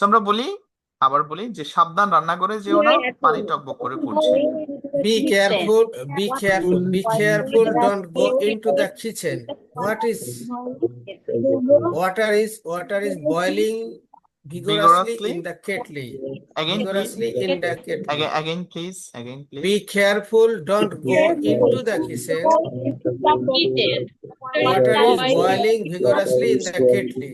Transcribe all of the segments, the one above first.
আমরা বলি আবার বলি যে সাবধান রান্না করে যে ওরা পানি টকবক করে পড়ছে be careful be careful be careful don't go into the kitchen what is water is water is boiling vigorously in the kettle again vigorously in the kettle again please again please be careful don't go into the kitchen water is boiling vigorously in the kettle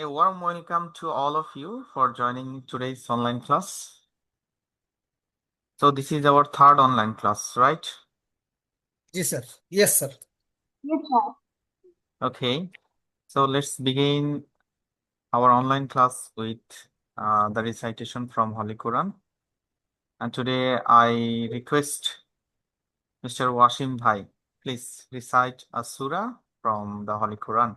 A warm welcome to all of you for joining today's online class. So this is our third online class, right? Yes, sir. Yes, sir. Okay. So let's begin our online class with uh, the recitation from Holy Quran. And today I request Mr. Washim Bhai, please recite a surah from the Holy Quran.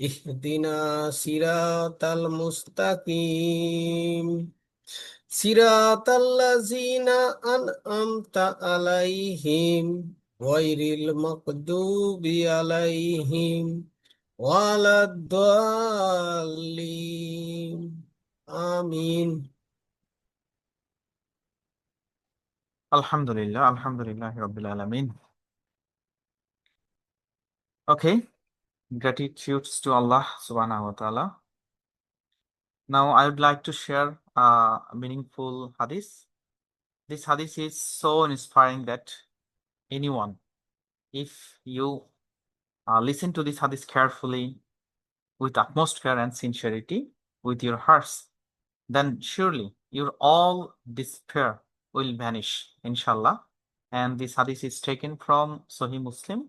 اهدنا صراط المستقيم صراط الذين أنعمت عليهم غير المغضوب عليهم ولا الضالين آمين Alhamdulillah, Alhamdulillah, Rabbil Alameen. Okay, gratitude to Allah subhanahu wa ta'ala. Now I would like to share a meaningful hadith. This hadith is so inspiring that anyone, if you uh, listen to this hadith carefully, with utmost care and sincerity, with your hearts, then surely your all despair will vanish, inshallah. And this hadith is taken from Sahih Muslim,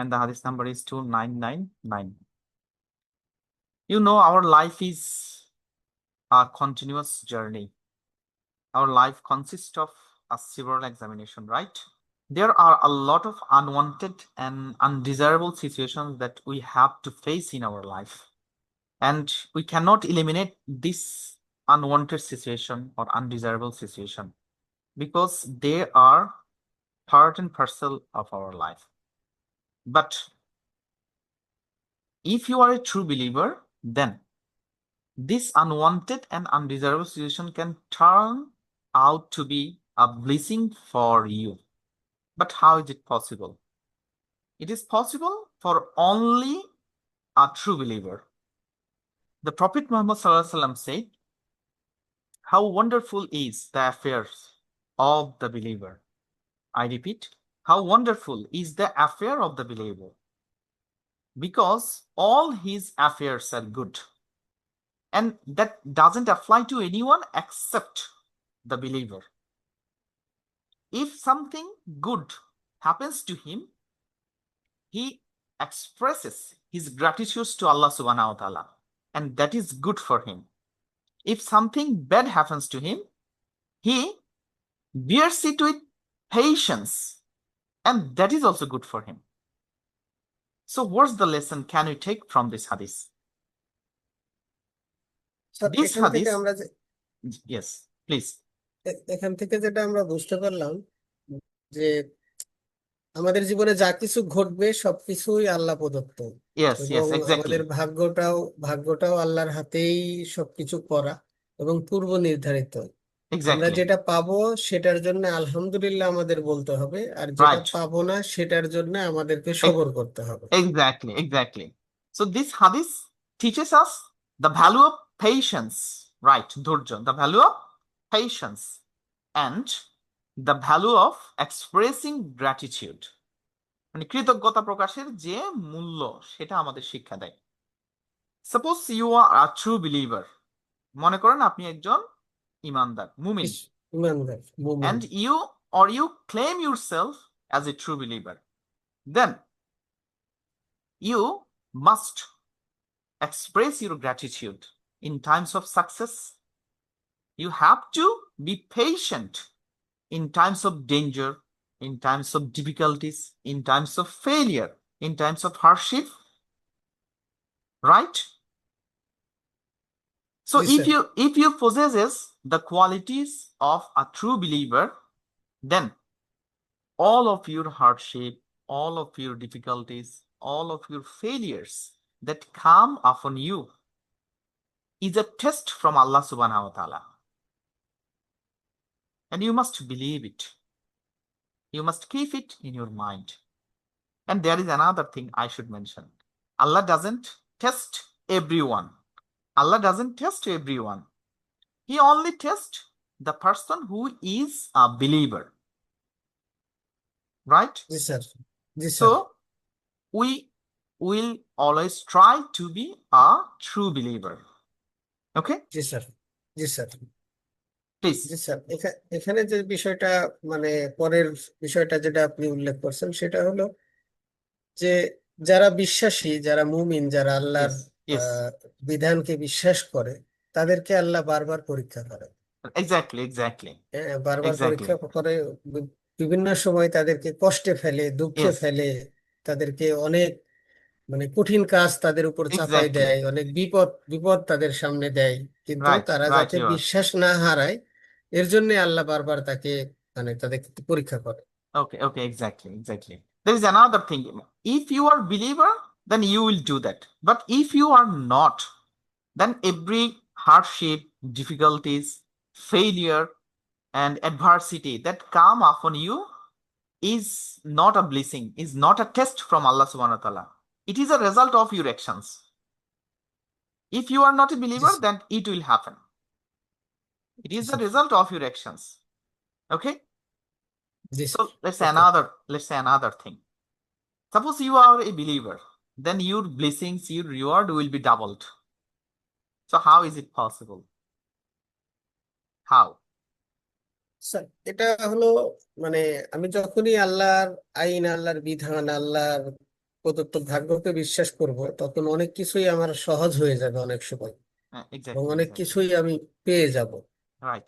and the hadith number is 2999. You know, our life is a continuous journey. Our life consists of a several examination, right? There are a lot of unwanted and undesirable situations that we have to face in our life. And we cannot eliminate this unwanted situation or undesirable situation because they are part and parcel of our life. But if you are a true believer, then this unwanted and undesirable situation can turn out to be a blessing for you. But how is it possible? It is possible for only a true believer. The Prophet Muhammad said, How wonderful is the affairs of the believer. I repeat, how wonderful is the affair of the believer. Because all his affairs are good. And that doesn't apply to anyone except the believer. If something good happens to him, he expresses his gratitude to Allah subhanahu wa ta'ala, and that is good for him. If something bad happens to him, he bears it with patience, and that is also good for him. So, what's the lesson can we take from this hadith? This এখান থেকে hadith- Yes, please. এখান থেকে যেটা আমরা বুঝতে পারলাম যে আমাদের জীবনে যা কিছু ঘটবে সবকিছুই আল্লাহ প্রদত্ত Yes, yes, এবং আমাদের ভাগ্যটাও ভাগ্যটাও আল্লাহর হাতেই সবকিছু করা এবং পূর্ব নির্ধারিত আমরা যেটা পাবো সেটার জন্য আলহামদুলিল্লাহ আমাদের বলতে হবে আর যেটা পাবো না সেটার জন্য আমাদেরকে সবর করতে হবে। The value of expressing gratitude মানে কৃতজ্ঞতা প্রকাশের যে মূল্য সেটা আমাদের শিক্ষা দেয়। Suppose you are true believer মনে করেন আপনি একজন ইমানদার মুমিন ইমানদার মুমিন and you or you claim yourself as a true believer then you must express your gratitude in times of success. You have to be patient in times of danger, in times of difficulties, in times of failure, in times of hardship. Right? So Yes, if sir. you if you possesses the qualities of a true believer, then all of your hardship, all of your difficulties, all of your failures that come upon you is a test from Allah subhanahu wa ta'ala. And you must believe it. You must keep it in your mind. And there is another thing I should mention. Allah doesn't test everyone. Allah doesn't test everyone. He only tests the person who is a believer. Right? জি sir G sir So we will always try to be a true believer. Okay? জি sir জি sir Please. জি sir এখানে যে বিষয়টা মানে পরের বিষয়টা যেটা আপনি উল্লেখ করছেন সেটা হলো যে যারা বিশ্বাসী যারা মুমিন যারা আল্লাহর Yes. Yes. বিধানকে বিশ্বাস করে তাদেরকে আল্লাহ বারবার পরীক্ষা করে. Exactly. হ্যাঁ, বারবার. পরীক্ষা করে বিভিন্ন সময় তাদেরকে কষ্টে ফেলে দুঃখে. ফেলে তাদেরকে অনেক মানে কঠিন কাজ তাদের উপর চাপাই. দেয় অনেক বিপদ বিপদ তাদের সামনে দেয় কিন্তু. তারা. যাতে. বিশ্বাস না হারায় এর জন্য আল্লাহ বারবার তাকে মানে তাদেরকে পরীক্ষা করে Okay. Okay. Exactly. Exactly. There is another thing. If you are believer, then you will do that. But if you are not, then every hardship, difficulties, failure, and adversity that come upon you is not a blessing, is not a test from Allah subhanahu wa ta'ala. It is a result of your actions. If you are not a believer, Yes. then it will happen. It is Yes, the result of your actions. Okay? জি So let's say Okay. another, let's say another thing. Suppose you are a believer, then your blessings, your reward will be doubled. So how is it possible? How? Sir এটা হলো মানে আমি যখনই আল্লাহর আইন আল্লাহর বিধান আল্লাহর প্রদত্ত ভাগ্যকে বিশ্বাস করব তখন অনেক কিছুই আমার সহজ হয়ে যাবে অনেক সময় Uh, এবং অনেক কিছুই আমি পেয়ে যাব. হ্যাঁ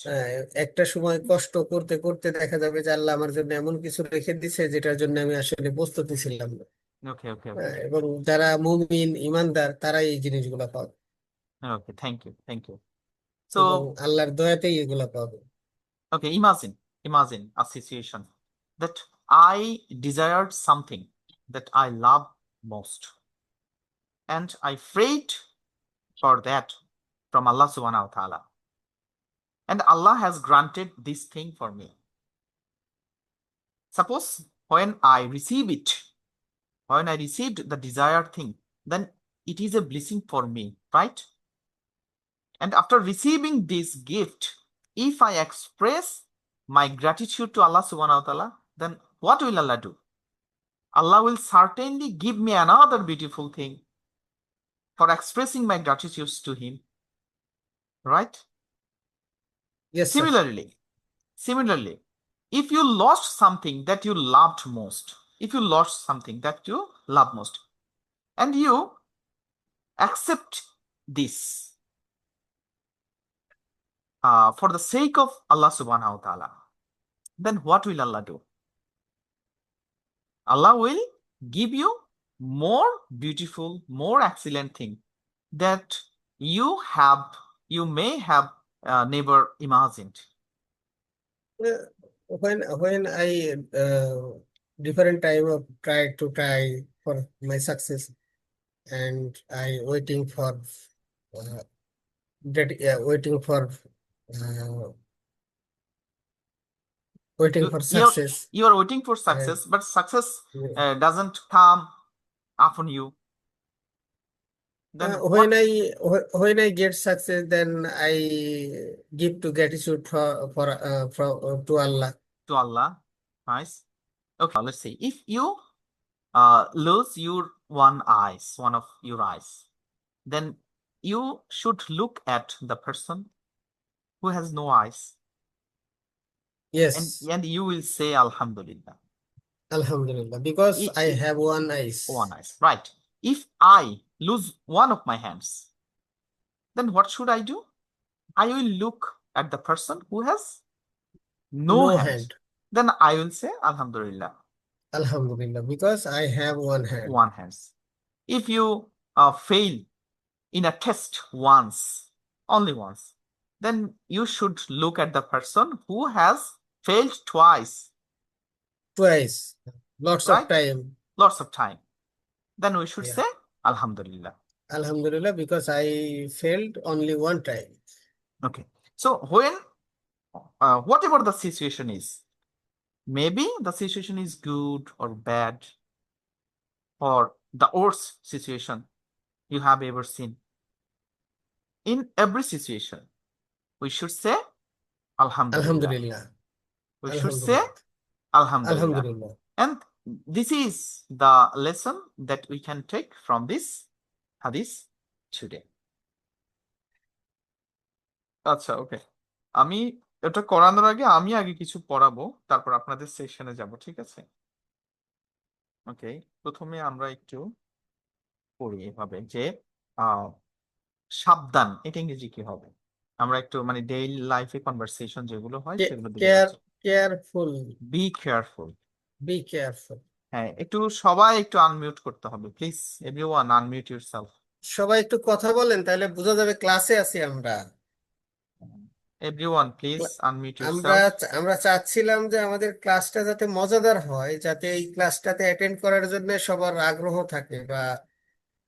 একটা সময় কষ্ট করতে করতে দেখা যাবে যে আল্লাহ আমার জন্য এমন কিছু রেখে দিছে যেটার জন্য আমি আসলে প্রস্তুত ছিলাম না Okay, okay, হ্যাঁ, এবং যারা মুমিন ইমানদার তারাই এই জিনিসগুলো পাবে Okay, thank you, thank you. এবং So, আল্লাহর দয়াতেই এগুলা পাবে okay, imagine, imagine a situation that I desired something that I love most, and I prayed for that from Allah subhanahu wa ta'ala. And Allah has granted this thing for me. Suppose when I receive it, when I received the desired thing, then it is a blessing for me, right? And after receiving this gift, if I express my gratitude to Allah subhanahu wa ta'ala, then what will Allah do? Allah will certainly give me another beautiful thing for expressing my gratitude to Him. Right? Yes. Similarly, sir. similarly, if you lost something that you loved most, if you lost something that you love most, and you accept this uh, for the sake of Allah subhanahu wa ta'ala, then what will Allah do? Allah will give you more beautiful, more excellent thing that you have, you may have uh, never imagined. When when I uh, different time of try to try for my success and I waiting for uh, that yeah, waiting for uh, waiting You- for success You are waiting for success, but success uh, doesn't come upon you. Then Uh, what- when I wh- when I get success then I give to gratitude for for uh, for uh, to Allah to Allah. Nice. Okay, let's see. If you uh, lose your one eyes, one of your eyes, then you should look at the person who has no eyes, yes and and you will say Alhamdulillah. Alhamdulillah because I- I have one eyes One eyes, right? if I lose one of my hands, then what should I do? I will look at the person who has no, No hand. hand. Then I will say Alhamdulillah, Alhamdulillah, because I have one hand. one hands. If you uh, fail in a test once, only once, then you should look at the person who has failed twice, Twice. Lots Right? of time. lots of time. Then we should Yeah. say Alhamdulillah. Alhamdulillah, because I failed only one time. Okay. So when uh, whatever the situation is, maybe the situation is good or bad or the worst situation you have ever seen. In every situation, we should say Alhamdulillah. Alhamdulillah. We should say Alhamdulillah. Alhamdulillah. Alhamdulillah. And this is the lesson that we can take from this hadith today. আচ্ছা ওকে আমি এটা করানোর আগে আমি আগে কিছু পড়াবো তারপর আপনাদের সেশনে যাব ঠিক আছে? ওকে প্রথমে আমরা একটু পড়ি এভাবে যে সাবধান এটা ইংরেজি কি হবে? আমরা একটু মানে ডেইলি লাইফে কনভারসেশন যেগুলো হয় সেগুলো Care, careful. Be careful. Be careful. হ্যাঁ একটু সবাই একটু আনমিউট করতে হবে প্লিজ এভরিওয়ান আনমিউট ইউরসেলফ সবাই একটু কথা বলেন তাহলে বোঝা যাবে ক্লাসে আছি আমরা। এভরিওয়ান প্লিজ আনমিউট আমরা ইউরসেলফ আমরা চাচ্ছিলাম যে আমাদের ক্লাসটা যাতে মজাদার হয় যাতে এই ক্লাসটাতে অ্যাটেন্ড করার জন্য সবার আগ্রহ থাকে বা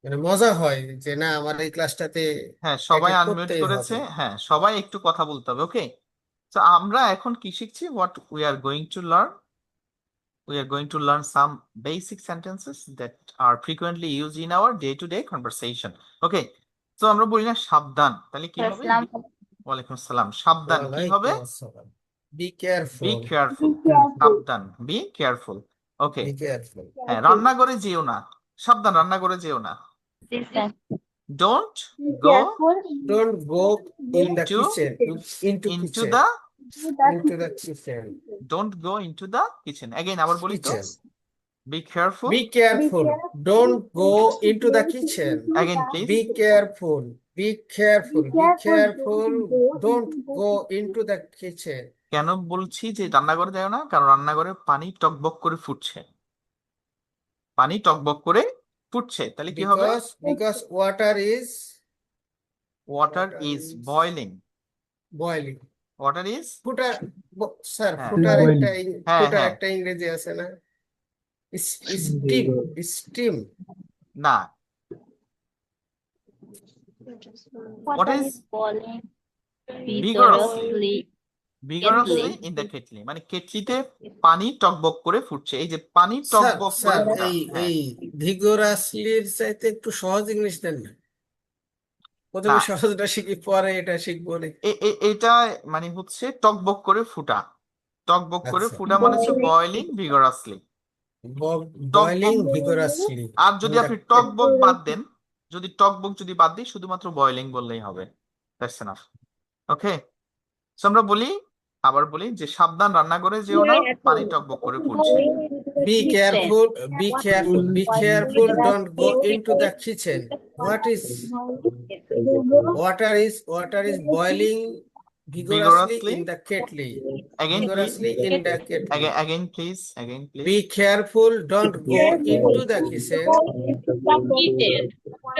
মানে মজা হয় যে না আমার এই ক্লাসটাতে হ্যাঁ সবাই আনমিউট করতেই করেছে। হবে। হ্যাঁ সবাই একটু কথা বলতে হবে ওকে তো আমরা এখন কি শিখছি? What we are going to learn we are going to learn some basic sentences that are frequently used in our day-to-day conversation. Okay, so আমরা বলি না সাবধান তাহলে কি হবে? আসসালাম ওয়ালাইকুম আসসালাম সাবধান কি হবে বি কেয়ারফুল বি কেয়ারফুল সাবধান be careful okay be careful হ্যাঁ রান্নাঘরে যেও না সাবধান রান্নাঘরে যেও না Listen. Don't go don't go in the Into- kitchen into into kitchen the into the kitchen don't go into the kitchen again আবার বলি তো Be careful. Be careful. Don't go into the kitchen. Again, please. Be careful. Be careful. Be careful. Don't go into the kitchen. কেন বলছি যে রান্নাঘরে যায় না কারণ রান্নাঘরে পানি টকবক করে ফুটছে পানি টকবক করে ফুটছে তাহলে কি হবে Because because water is water is boiling boiling. Water is ফুটার ব- স্যার হ্যাঁ। ফুটার একটা ইং- হ্যাঁ, ফুটার হ্যাঁ। একটা ইংরেজি আছে না স্টিম স্টিম না What is boiling vigorously? In the kettle মানে কেটলিতে পানি টকবক করে ফুটছে। এই যে পানি টকবক করে এই হ্যাঁ। এই চাইতে একটু সহজ ইংলিশ দেন না। প্রথমে। সহজটা শিখি পরে এটা শিখব না এ- এ- এটা মানে হচ্ছে টকবক করে ফুটা। টকবক করে আচ্ছা। ফুটা মানে হচ্ছে বয়লিং ভিগারাসলি বয়লিং ভিগোরাসলি আর যদি আপনি টক টকবক বাদ দেন যদি টক টকবক যদি বাদ দিই শুধুমাত্র বয়লিং বললেই হবে। দ্যাটস এনাফ ওকে সো আমরা বলি আবার বলি যে সাবধান রান্না করে যেও না পানি টকবক করে ফুটছে Be careful, be careful, be careful, don't go into the kitchen. What is water is water is boiling vigorously Vigorously? in the kettle. again please Vigorously in the kettle. again again please again please Be careful, don't go into the kitchen.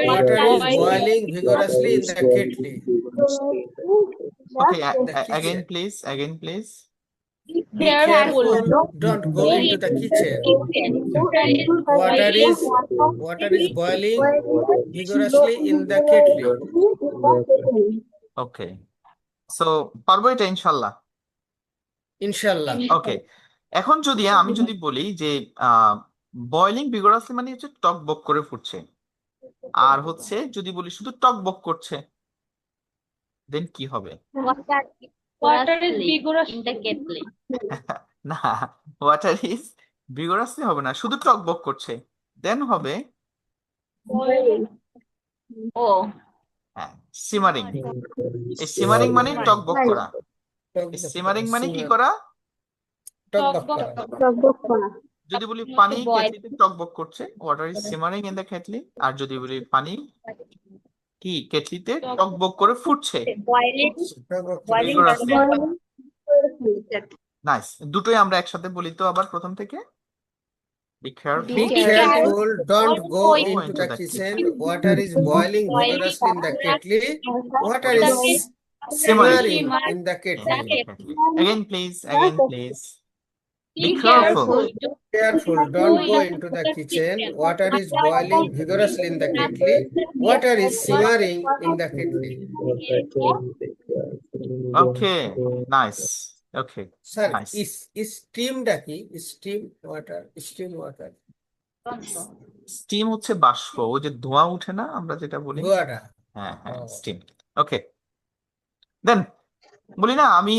Water is boiling vigorously in the kettle. okay a- The again please again please Be careful, don't go into the kitchen. Water is water is boiling vigorously in the kettle. okay so পারব এটা ইনশাল্লাহ। ইনশাল্লাহ। ওকে এখন যদি আমি যদি বলি যে বয়লিং ভিগোরাসলি মানে হচ্ছে টক বক করে ফুটছে। আর হচ্ছে যদি বলি শুধু টক বক করছে দেন কি হবে? Water Water is vigorous. in the kettle. না ওয়াটার ইজ ভিগোরাসলি হবে না শুধু টকবক করছে। দেন হবে Oh, হ্যাঁ সিমারিং এই সিমারিং মানে টকবক করা। সিমারিং মানে কি করা। যদি বলি পানি. কেটলিতে টকবক করছে water is simmering in the kettle আর যদি বলি পানি কি কেটলিতে টকবক করে ফুটছে. নাইস দুটোই আমরা একসাথে বলি তো আবার প্রথম থেকে। Be careful. Be careful. Don't go into the kitchen. Water is boiling vigorously in the kettle. Water is simmering in the kettle. Again, please. Again, please. Be careful. Be careful. Don't go into the kitchen. Water is boiling vigorously in the kettle. Water is simmering in the kettle. Okay, nice. Okay. Sir, Nice. is is steam ডাকি steam water, steam water. Steam হচ্ছে বাষ্প। ওই যে ধোঁয়া উঠে না আমরা যেটা বলি। ধোঁয়াটা। হ্যাঁ হ্যাঁ স্টিম ওকে দেন বলি না আমি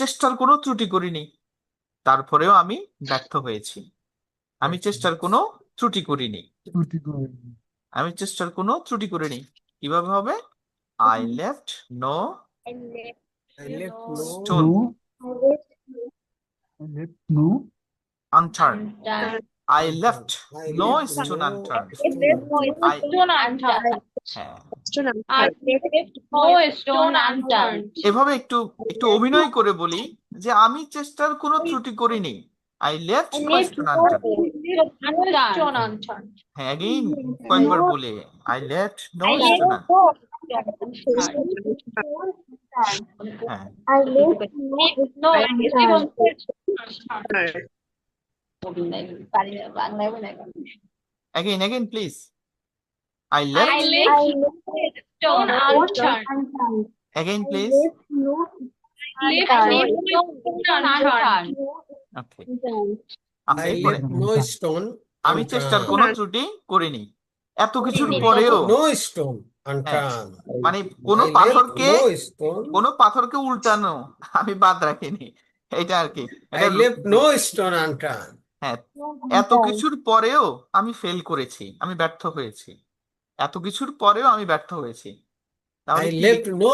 চেষ্টার কোনো ত্রুটি করিনি। তারপরেও আমি ব্যর্থ হয়েছি। আমি চেষ্টার কোনো ত্রুটি করিনি। আমি চেষ্টার কোনো ত্রুটি করিনি। কীভাবে হবে? I left no I left no stone unturned I left I no left stone no unturned I- Stone unturned. হ্যাঁ I left no stone unturned. এভাবে একটু একটু অভিনয় করে বলি যে আমি চেষ্টার কোনো ত্রুটি করিনি I left I no left stone no unturned stone unturned. হ্যাঁ অ্যাগেইন কয়েকবার বলে I left no I stone left হ্যাঁ I left no. বাংলায় বলে again again please I left I left stone unturned. Again please I left no stone unturned. আচ্ছা I left no stone আমি চেষ্টার. কোনো ত্রুটি করিনি এত কিছুর। পরেও No stone unturned. মানে কোনো পাথরকে. কোনো পাথরকে উল্টানো আমি বাদ রাখিনি এটা আর কি. হ্যাঁ এত কিছুর পরেও আমি ফেল করেছি আমি ব্যর্থ হয়েছি। এত কিছুর পরেও আমি ব্যর্থ হয়েছি। তাহলে left no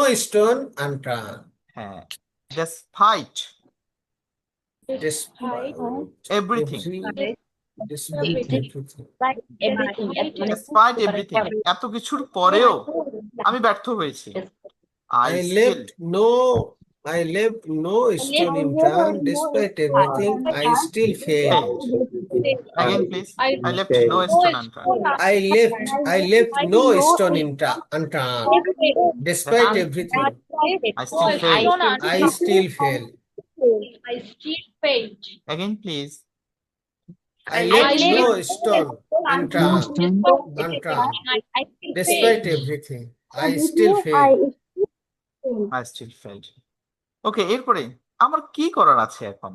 হ্যাঁ Despite everything every- এত কিছুর পরেও আমি ব্যর্থ হয়েছি। I left no I leave no stone in fail I leave I leave no fail please I no stone unturned. unturned. I, I still Despite everything, I still failed. I still failed okay এরপরে আমার কি করার আছে এখন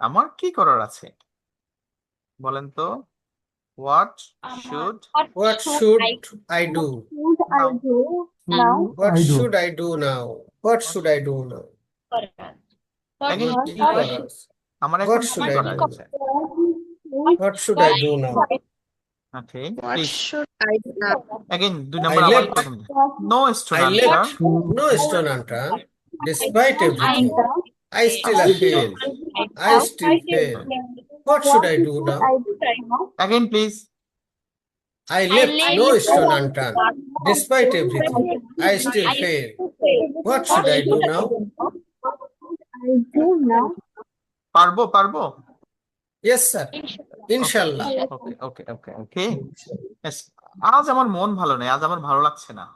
আমার কি করার আছে বলেন তো what should What should I do? now Now, What should I do now? What should I do now? What করার should- আছে? আমার What এখন should কি I করার do? আছে What should I do now? Okay What please should I do now? Again দুই নম্বর I আবার left- প্রথম no stone I answer left no stone unturned. Despite everything, I still failed. I still failed. What should I do now? Again please I left no stone unturned. Despite everything, I still failed. What should I do now? পারবো পারবো Yes, sir ইনশাল্লাহ okay ওকে ওকে ওকে আজ আমার মন ভালো নেই আজ আমার ভালো লাগছে না।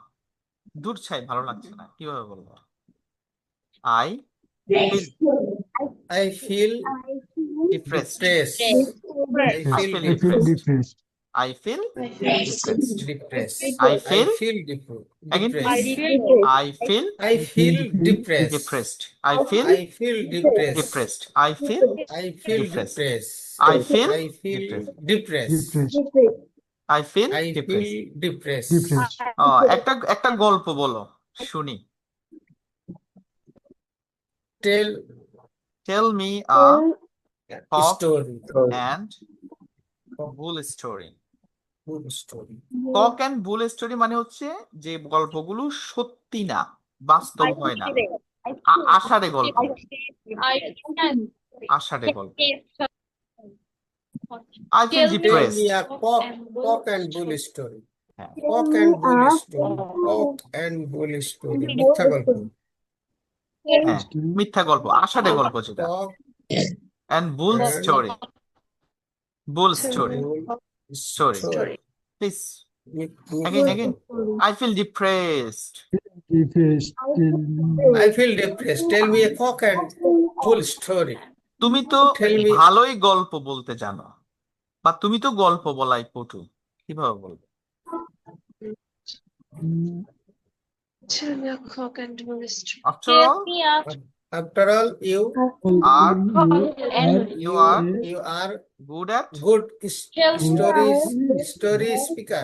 দূর ছাই ভালো লাগছে না। কীভাবে বলব? I I feel depressed I feel I feel feel depressed. depressed. I feel depressed. Depressed. I feel I feel dep- Again, depressed. I feel I feel depressed. depressed. I feel I feel depressed. depressed. I feel I feel Depressed. depressed. I feel I feel depressed. depressed. I feel I depressed. feel depressed. আহ, একটা একটা গল্প বলো শুনি Tell Tell me a a Talk. story. and bull story. Story and bull story মানে হচ্ছে যে গল্পগুলো সত্যি না বাস্তব হয় না। আষাঢ়ে গল্প। গল্প। I can story folk and bull story folk and bull story মিথ্যা গল্প। হ্যাঁ, মিথ্যা গল্প। আষাঢ়ে গল্প যেটা। And bull story bull story story story. please again again I feel depressed Depressed. I feel depressed. Tell me a cock and bull story. তুমি তো Tell me- ভালোই গল্প বলতে জানো বা তুমি তো গল্প বলাই পটু কীভাবে বলব Mm, Tell me a cock and bull story. after all After all, you Are- you are you are good at? good s- Tell story story speaker.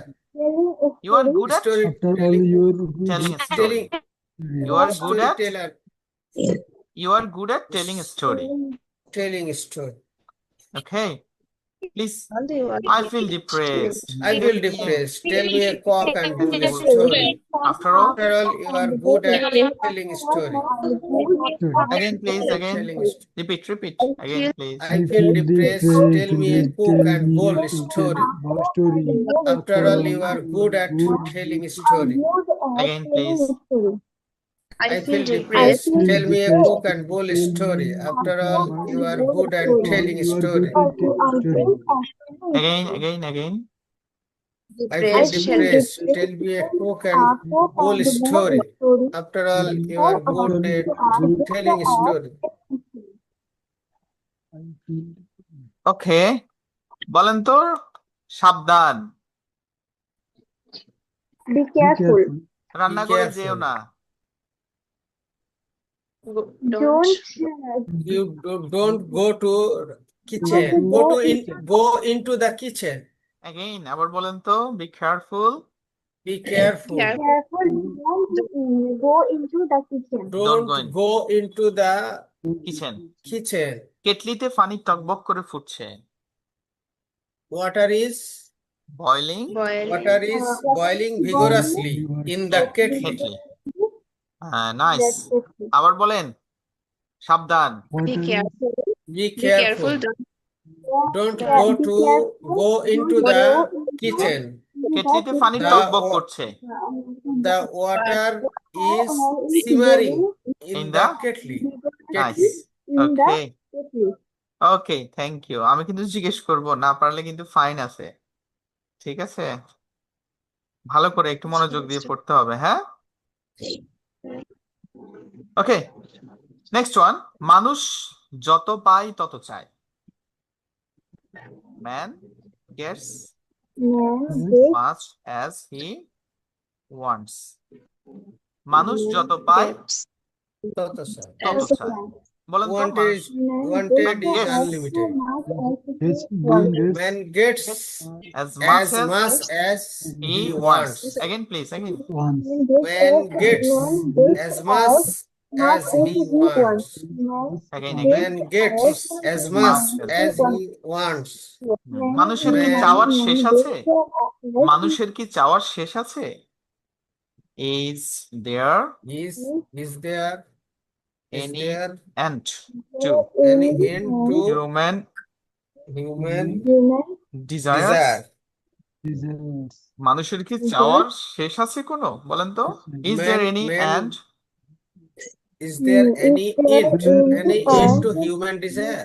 you are good at? Story After telling, your telling a story. Telling. You are good at? Storyteller. You are good at telling a story. Telling a story. okay please All you I feel depressed I feel depressed. Tell me a cock and bull story. after all After all, you are good at telling story. again please again repeat repeat again please I feel depressed. Tell me a cook and bull story. story. After all, you are good at telling a story. again please I I feel feel depressed. depressed. Tell me a cook and bull story. After all, you are good at telling story. again again again I feel Depressed. Tell me a cook and bull story. After all, you are good at telling story. Feel ওকে বলেন তো সাবধান Be be careful. careful. রান্নাঘরে careful. যেও না Go- Don't Don't. You do- don't go to kitchen. Go to in. Go into the kitchen. again আবার বলেন তো be careful Be careful. Careful. careful. Don't mm, go into the kitchen. Don't go in. go into the kitchen kitchen. কেটলিতে পানি টকবক করে ফুটছে Water is boiling. Boil. water is boiling vigorously in the kettle. হ্যাঁ nice আবার বলেন সাবধান। Be to the kitchen কেটলিতে পানি টকবক করছে। The water is simmering the kettle okay okay thank you আমি কিন্তু জিজ্ঞেস করব না পারলে কিন্তু ফাইন আছে। ঠিক আছে? ভালো করে একটু মনোযোগ দিয়ে পড়তে হবে হ্যাঁ? ওকে নেক্সট ওয়ান মানুষ যত পায় তত চায় man gets much as he wants মানুষ যত পায়. তত চায়. বলেন তো wanted wanted is unlimited man gets as much as as he wants again please again gets as much as he wants মানুষের কি চাওয়ার শেষ আছে? মানুষের কি চাওয়ার শেষ আছে? Is there is is there any end to any end to human human desire? মানুষের কি চাওয়ার শেষ আছে কোনো? বলেন তো। Is there any end is there any it any it to human desire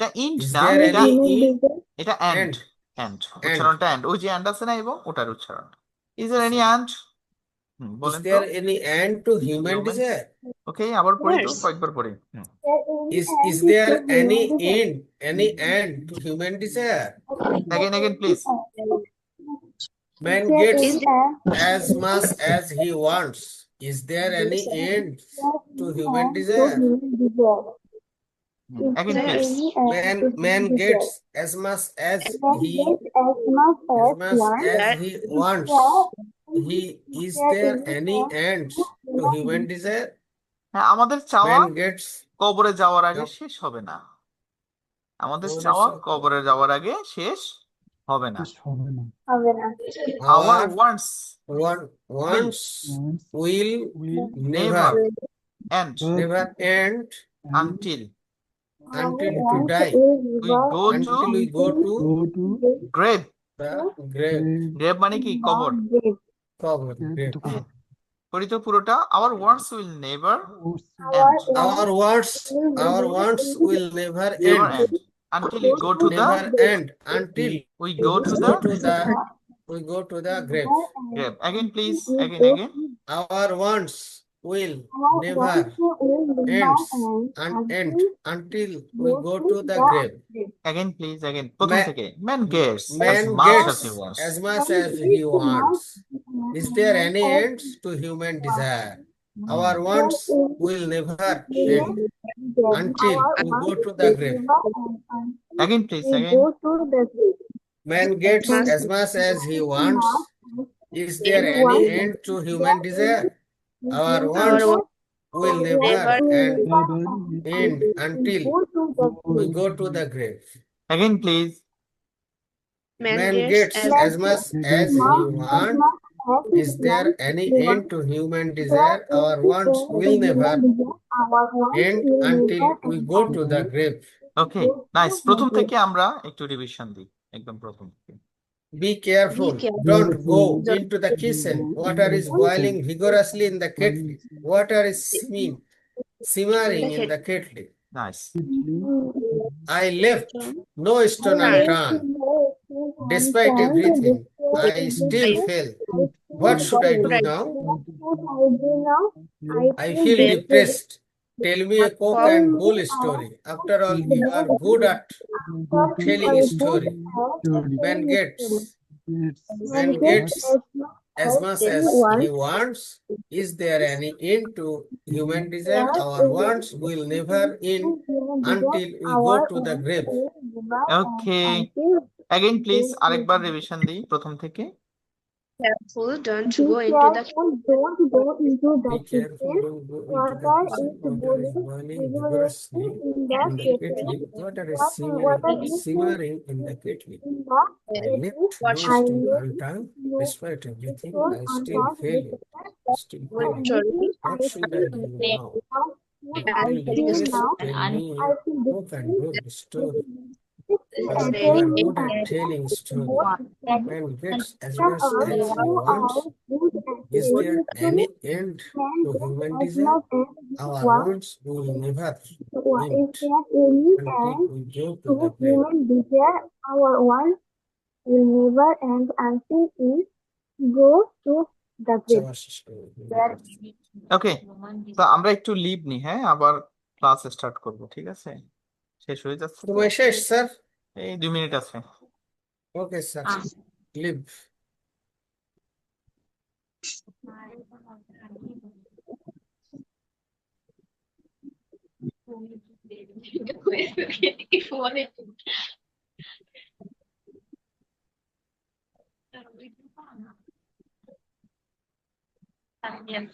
the end না এটা এটা এন্ড এন্ড উচ্চারণটা এন্ড ওই যে এন্ড আছে না এবং ওটার উচ্চারণ। Is there any end Is বলেন তো there any end to human Human? desire? ওকে আবার পড়ি তো Yes. কয়েকবার পড়ি হুম, Is is there any end any end to human desire? again again please Man There gets is a- as much as he wants. Is there any end to human to desire? human desire. Hmm, Is again there please any end Man to man human gets desire? as much as Man he gets as much as as much wants. as he wants. He is there any end to human desire? হ্যাঁ আমাদের চাওয়া Man gets কবরে যাওয়ার আগে শেষ হবে না আমাদের কবরে চাওয়া যাওয়া- কবরে যাওয়ার আগে শেষ হবে না হবে না। হবে না। our our wants one once Once will will never end never end until until to die, We go until to we go to Go to grave. the grave, grave মানে কি কবর cover, grave. পড়ি তো পুরোটা our words will never Our words, our words will never never end, end until we go to the never end until we go to go to the the, we go to the grave. grave again please again again Our words will never ends and end until we go to the grave. again please again প্রথম Man- থেকে man gets as Man much as gets he wants as much as he wants. Is there any mm-hmm. end to human desire? Mm-hmm. Our wants will never end until we go to the grave. again please again go to the grave. Man gets as much as he wants. Is there any end to human desire? Our wants will never end, end until Go to the we go to the grave. again please Man gets as much as he wants. Is there any end to human desire? Our wants will never end until we go to the grave. Okay nice প্রথম থেকে আমরা একটু revision দিই একদম প্রথম থেকে Be careful. careful. Don't go into the kitchen. Water is boiling vigorously in the kettle. Water is simmering, simmering in the kettle. Nice I left no stone unturned. Despite everything, I still fell. What should I do now? I feel depressed. Tell me a cock and bull story. After all, you are good at telling a story. Man gets Man gets as much as he wants. Is there any end to human desire? Our wants will never end until we go to the grave. Okay. again please আরেকবার revision দিই প্রথম থেকে Careful, don't Be go into the careful, don't go into the Be careful, kitchen. don't go into the Water kitchen. is Water is boiling boiling vigorously vigorously in the in the kettle. kettle. Water is Water- simmering, water is simmering in the kettle. In the I kettle, left no What stone should- unturned. no Despite everything, stone I still unturned fail. with Still What fail. story? What should I do now? I I feel feel depressed. now, Tell me I feel who can do the story. This You is are very good at telling story. Man gets as much as he wants. Is there any end to human desire? Our wants will never end until we go to to the human desire? Our wants will never end until we go to the grave. ওকে তো আমরা একটু leave নিই হ্যাঁ আবার class start করব ঠিক আছে শেষ হয়ে যাচ্ছে তো? তোমার শেষ স্যার এই দুই মিনিট আছে okay sir leave If you wanted to. Yes.